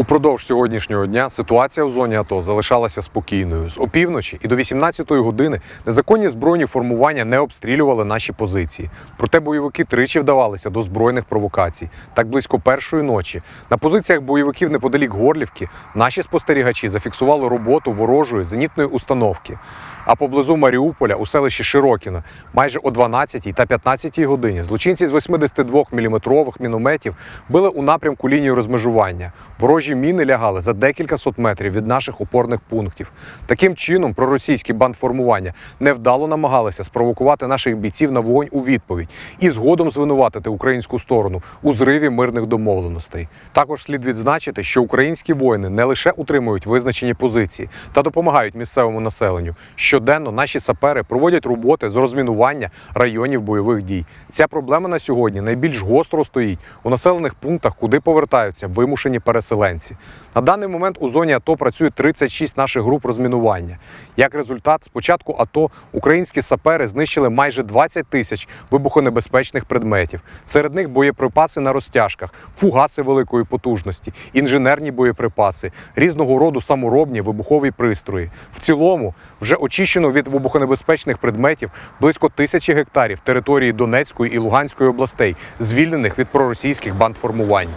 Упродовж сьогоднішнього дня ситуація в зоні АТО залишалася спокійною. З опівночі і до 18-ї години незаконні збройні формування не обстрілювали наші позиції. Проте бойовики тричі вдавалися до збройних провокацій. Так близько першої ночі на позиціях бойовиків неподалік Горлівки наші спостерігачі зафіксували роботу ворожої зенітної установки. А поблизу Маріуполя у селищі Широкіно майже о 12 та 15 годині злочинці з 82 мм мінометів били у напрямку лінії розмежування. Ворожі міни лягали за декілька сот метрів від наших опорних пунктів. Таким чином, проросійські бандформування невдало намагалися спровокувати наших бійців на вогонь у відповідь і згодом звинуватити українську сторону у зриві мирних домовленостей. Також слід відзначити, що українські воїни не лише утримують визначені позиції та допомагають місцевому населенню. Щоденно наші сапери проводять роботи з розмінування районів бойових дій. Ця проблема на сьогодні найбільш гостро стоїть у населених пунктах, куди повертаються вимушені переселенці. На даний момент у зоні АТО працює 36 наших груп розмінування. Як результат, з початку АТО українські сапери знищили майже 20 тисяч вибухонебезпечних предметів. Серед них боєприпаси на розтяжках, фугаси великої потужності, інженерні боєприпаси, різного роду саморобні вибухові пристрої. В цілому вже очищено від вибухонебезпечних предметів близько тисячі гектарів території Донецької і Луганської областей, звільнених від проросійських бандформувань.